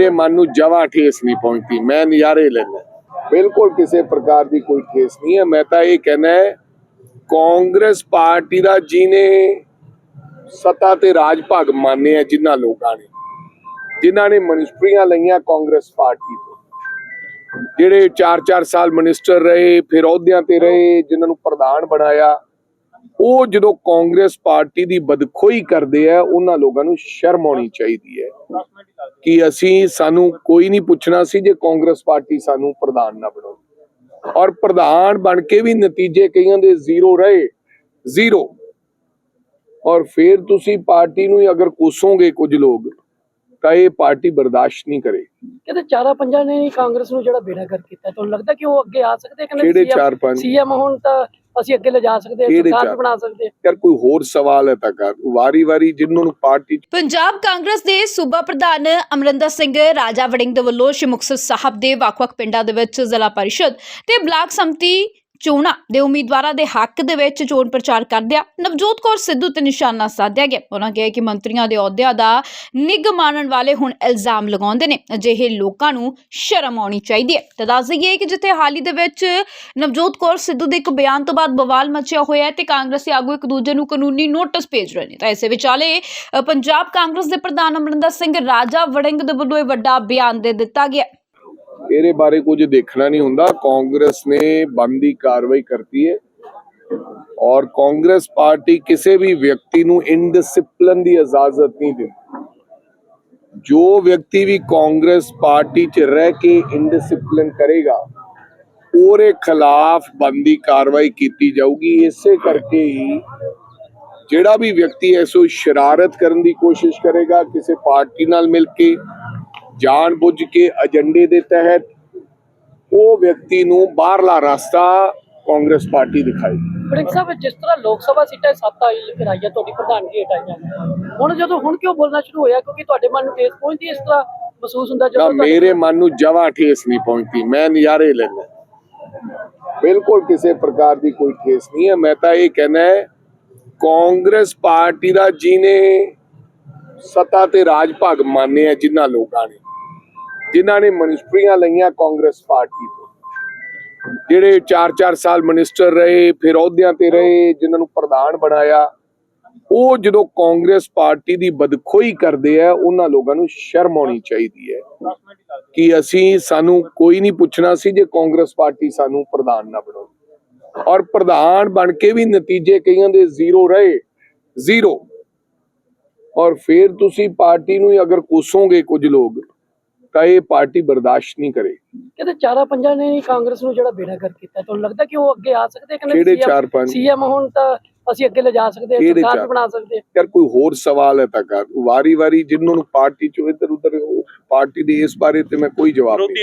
ਮੇਰੇ ਮਨ ਨੂੰ ਜਵਾ ਠੇਸ ਨਹੀਂ ਪਹੁੰਚਦੀ, ਮੈਂ ਨਜ਼ਾਰੇ ਲੈਣਾ ਬਿਲਕੁਲ ਕਿਸੇ ਪ੍ਰਕਾਰ ਦੀ ਕੋਈ ਠੇਸ ਨਹੀਂ ਹੈ। ਮੈਂ ਤਾਂ ਇਹ ਕਹਿਣਾ ਹੈ, ਕਾਂਗਰਸ ਪਾਰਟੀ ਦਾ ਜਿਹਨੇ ਸੱਤਾ ਤੇ ਰਾਜ ਭਾਗ ਮੰਨੇ ਆ ਜਿਨ੍ਹਾਂ ਲੋਕਾਂ ਨੇ, ਜਿਨ੍ਹਾਂ ਨੇ ਮਨਿਸਟਰੀਆਂ ਲਈਆਂ ਕਾਂਗਰਸ ਪਾਰਟੀ ਤੋਂ। ਜਿਹੜੇ 4-4 ਸਾਲ ਮਿਨਿਸਟਰ ਰਹੇ, ਫਿਰ ਅਹੁਦਿਆਂ ਤੇ ਰਹੇ, ਜਿਨ੍ਹਾਂ ਨੂੰ ਪ੍ਰਧਾਨ ਬਣਾਇਆ ਉਹ ਜਦੋਂ ਕਾਂਗਰਸ ਪਾਰਟੀ ਦੀ ਬਦਖੋਈ ਕਰਦੇ ਆ ਉਹਨਾਂ ਲੋਕਾਂ ਨੂੰ ਸ਼ਰਮ ਆਉਣੀ ਚਾਹੀਦੀ ਹੈ ਕਿ ਅਸੀਂ ਸਾਨੂੰ ਕੋਈ ਨਹੀਂ ਪੁੱਛਣਾ ਸੀ ਜੇ ਕਾਂਗਰਸ ਪਾਰਟੀ ਸਾਨੂੰ ਪ੍ਰਧਾਨ ਨਾ ਬਣਾਉਂਦੀ ਔਰ ਪ੍ਰਧਾਨ ਬਣ ਕੇ ਵੀ ਨਤੀਜੇ ਕਈਆਂ ਦੇ ਜ਼ੀਰੋ ਰਹੇ ਜ਼ੀਰੋ। ਔਰ ਫਿਰ ਤੁਸੀਂ ਪਾਰਟੀ ਨੂੰ ਹੀ ਅਗਰ ਕੋਸੋਗੇ ਕੁਝ ਲੋਕ ਤਾਂ ਇਹ ਪਾਰਟੀ ਬਰਦਾਸ਼ਤ ਨਹੀਂ ਕਰੇ। ਕਹਿੰਦੇ ਚਾਰਾ ਪੰਜਾਂ ਨੇ ਕਾਂਗਰਸ ਨੂੰ ਜਿਹੜਾ ਬੇੜਾ ਕਰ ਕੀਤਾ ਤੁਹਾਨੂੰ ਲੱਗਦਾ ਕਿ ਉਹ ਅੱਗੇ ਆ ਸਕਦੇ? ਚਾਰ ਪੰਜ? ਸੀਐਮ ਹੁਣ ਤਾਂ ਅਸੀਂ ਅੱਗੇ ਲਿਜਾ ਸਕਦੇ ਹਾਂ ਸਰਕਾਰ? ਵੀ ਬਣਾ ਸਕਦੇ ਹਾਂ ਯਾਰ ਕੋਈ ਹੋਰ ਸਵਾਲ ਹੈ ਤਾਂ ਕਰ ਵਾਰੀ ਵਾਰੀ ਜਿੰਨਾਂ ਨੂੰ ਪਾਰਟੀ ਪੰਜਾਬ ਕਾਂਗਰਸ ਦੇ ਸੂਬਾ ਪ੍ਰਧਾਨ ਅਮਰਿੰਦਰ ਸਿੰਘ ਰਾਜਾ ਵੜਿੰਗ ਦੇ ਵੱਲੋਂ ਸ਼੍ਰੀ ਮੁਕਤਸਰ ਸਾਹਿਬ ਦੇ ਵੱਖ-ਵੱਖ ਪਿੰਡਾਂ ਦੇ ਵਿੱਚ ਜ਼ਿਲ੍ਹਾ ਪਰਿਸ਼ਦ ਤੇ ਬਲਾਕ ਸੰਮਤੀ ਚੋਣਾਂ ਦੇ ਉਮੀਦਵਾਰਾਂ ਦੇ ਹੱਕ ਦੇ ਵਿੱਚ ਚੋਣ ਪ੍ਰਚਾਰ ਕਰਦਿਆਂ ਨਵਜੋਤ ਕੌਰ ਸਿੱਧੂ ਤੇ ਨਿਸ਼ਾਨਾ ਸਾਧਿਆ ਗਿਆ। ਉਹਨਾਂ ਕਿਹਾ ਕਿ ਮੰਤਰੀਆਂ ਦੇ ਅਹੁਦਿਆਂ ਦਾ ਨਿੱਘ ਮਾਣਨ ਵਾਲੇ ਹੁਣ ਇਲਜ਼ਾਮ ਲਗਾਉਂਦੇ ਨੇ। ਅਜਿਹੇ ਲੋਕਾਂ ਨੂੰ ਸ਼ਰਮ ਆਉਣੀ ਚਾਹੀਦੀ ਹੈ। ਤਾਂ ਦੱਸ ਦਈਏ ਕਿ ਜਿੱਥੇ ਹਾਲ ਹੀ ਦੇ ਵਿੱਚ ਨਵਜੋਤ ਕੌਰ ਸਿੱਧੂ ਦੇ ਇੱਕ ਬਿਆਨ ਤੋਂ ਬਾਅਦ ਬਵਾਲ ਮਚਿਆ ਹੋਇਆ ਹੈ ਤੇ ਕਾਂਗਰਸੀ ਆਗੂ ਇੱਕ ਦੂਜੇ ਨੂੰ ਕਾਨੂੰਨੀ ਨੋਟਿਸ ਭੇਜ ਰਹੇ ਨੇ। ਤਾਂ ਇਸੇ ਵਿਚਾਲੇ ਪੰਜਾਬ ਕਾਂਗਰਸ ਦੇ ਪ੍ਰਧਾਨ ਅਮਰਿੰਦਰ ਸਿੰਘ ਰਾਜਾ ਵੜਿੰਗ ਦੇ ਵੱਲੋਂ ਇਹ ਵੱਡਾ ਬਿਆਨ ਦੇ ਦਿੱਤਾ ਗਿਆ। ਇਹਦੇ ਬਾਰੇ ਕੁਝ ਦੇਖਣਾ ਨਹੀਂ ਹੁੰਦਾ। ਕਾਂਗਰਸ ਨੇ ਬੰਦੀ ਕਾਰਵਾਈ ਕਰਤੀ ਹੈ। ਔਰ ਕਾਂਗਰਸ ਪਾਰਟੀ ਕਿਸੇ ਵੀ ਵਿਅਕਤੀ ਨੂੰ ਇਨਡਿਸਪਲਿਨ ਦੀ ਇਜਾਜ਼ਤ ਨਹੀਂ ਦਿੰਦੀ। ਜੋ ਵਿਅਕਤੀ ਵੀ ਕਾਂਗਰਸ ਪਾਰਟੀ 'ਚ ਰਹਿ ਕੇ ਇਨਡਿਸਪਲਿਨ ਕਰੇਗਾ, ਉਹਦੇ ਖਿਲਾਫ ਬੰਦੀ ਕਾਰਵਾਈ ਕੀਤੀ ਜਾਊਗੀ। ਇਸੇ ਕਰਕੇ ਹੀ ਜਿਹੜਾ ਵੀ ਵਿਅਕਤੀ ਐਸੋ ਸ਼ਰਾਰਤ ਕਰਨ ਦੀ ਕੋਸ਼ਿਸ਼ ਕਰੇਗਾ, ਕਿਸੇ ਪਾਰਟੀ ਨਾਲ ਮਿਲ ਕੇ ਜਾਣ ਬੁੱਝ ਕੇ ਏਜੰਡੇ ਦੇ ਤਹਿਤ ਉਹ ਵਿਅਕਤੀ ਨੂੰ ਬਾਹਰਲਾ ਰਸਤਾ ਕਾਂਗਰਸ ਪਾਰਟੀ ਦਿਖਾਈ। ਵੜਿੰਗ ਸਾਹਿਬ ਜਿਸ ਤਰ੍ਹਾਂ ਲੋਕ ਸਭਾ ਸੀਟਾਂ ਸੱਤ ਆਈ ਕਰਾਈਆਂ ਤੁਹਾਡੀ ਪ੍ਰਧਾਨਗੀ ਹਟਾਈਆਂ ਹੁਣ ਜਦੋਂ ਹੁਣ ਕਿਉਂ ਬੋਲਣਾ ਸ਼ੁਰੂ ਹੋਇਆ? ਕਿਉਂਕਿ ਤੁਹਾਡੇ ਮਨ ਨੂੰ ਠੇਸ ਪਹੁੰਚਦੀ ਹੈ ਇਸ ਤਰ੍ਹਾਂ ਮਹਿਸੂਸ ਹੁੰਦਾ ਤਾਂ ਜਦੋਂ ਤੁਹਾਡੇ- ਮੇਰੇ ਮਨ ਨੂੰ ਜਵਾ ਠੇਸ ਨਹੀਂ ਪਹੁੰਚਦੀ। ਮੈਂ ਨਜ਼ਾਰੇ ਲੈਣਾ ਬਿਲਕੁਲ ਕਿਸੇ ਪ੍ਰਕਾਰ ਦੀ ਕੋਈ ਠੇਸ ਨਹੀਂ ਹੈ। ਮੈਂ ਤਾਂ ਇਹ ਕਹਿਣਾ ਹੈ ਕਾਂਗਰਸ ਪਾਰਟੀ ਦਾ ਜਿਹਨੇ ਸੱਤਾ ਤੇ ਰਾਜ ਭਾਗ ਮੰਨੇ ਆ ਜਿਨ੍ਹਾਂ ਲੋਕਾਂ ਨੇ, ਜਿਨ੍ਹਾਂ ਨੇ ਮਨਿਸਟਰੀਆਂ ਲਈਆਂ ਕਾਂਗਰਸ ਪਾਰਟੀ ਤੋਂ। ਜਿਹੜੇ 4-4 ਸਾਲ ਮਿਨਿਸਟਰ ਰਹੇ, ਫਿਰ ਅਹੁਦਿਆਂ ਤੇ ਰਹੇ, ਜਿਨ੍ਹਾਂ ਨੂੰ ਪ੍ਰਧਾਨ ਬਣਾਇਆ, ਉਹ ਜਦੋਂ ਕਾਂਗਰਸ ਪਾਰਟੀ ਦੀ ਬਦਖੋਈ ਕਰਦੇ ਆ, ਉਹਨਾਂ ਲੋਕਾਂ ਨੂੰ ਸ਼ਰਮ ਆਉਣੀ ਚਾਹੀਦੀ ਹੈ ਕਿ ਅਸੀਂ, ਸਾਨੂੰ ਕੋਈ ਨਹੀਂ ਪੁੱਛਣਾ ਸੀ ਜੇ ਕਾਂਗਰਸ ਪਾਰਟੀ ਸਾਨੂੰ ਪ੍ਰਧਾਨ ਨਾ ਬਣਾਉਂਦੀ ਔਰ ਪ੍ਰਧਾਨ ਬਣ ਕੇ ਵੀ ਨਤੀਜੇ ਕਈਆਂ ਦੇ ਜ਼ੀਰੋ ਰਹੇ, ਜ਼ੀਰੋ। ਔਰ ਫਿਰ ਤੁਸੀਂ ਪਾਰਟੀ ਨੂੰ ਹੀ ਅਗਰ ਕੋਸੋਗੇ ਕੁਝ ਲੋਕ ਤਾਂ ਇਹ ਪਾਰਟੀ ਬਰਦਾਸ਼ਤ ਨਹੀਂ ਕਰੇ ਕਹਿੰਦੇ ਚਾਰਾ ਪੰਜਾਂ ਨੇ ਹੀ ਕਾਂਗਰਸ ਨੂੰ ਜਿਹੜਾ ਬੇੜਾ ਕਰ ਕੀਤਾ। ਤੁਹਾਨੂੰ ਲੱਗਦਾ ਕਿ ਉਹ ਅੱਗੇ ਆ ਸਕਦੇ? ਕਿਹੜੇ ਚਾਰ ਪੰਜ? ਸੀਐਮ ਹੁਣ ਤਾਂ ਅਸੀਂ ਅੱਗੇ ਲਿਜਾ ਸਕਦੇ ਹਾਂ ਸਰਕਾਰ ਬਣਾ ਸਕਦੇ ਹਾਂ। ਯਾਰ ਕੋਈ ਹੋਰ ਸਵਾਲ ਹੈ ਤਾਂ ਕਰ। ਵਾਰੀ ਵਾਰੀ ਜਿੰਨਾਂ ਨੂੰ ਪਾਰਟੀ ਚੋਂ ਇੱਧਰ ਉੱਧਰ ਪਾਰਟੀ ਦੇ ਇਸ ਬਾਰੇ ਤੇ ਮੈਂ ਕੋਈ ਜਵਾਬ ਨਹੀਂ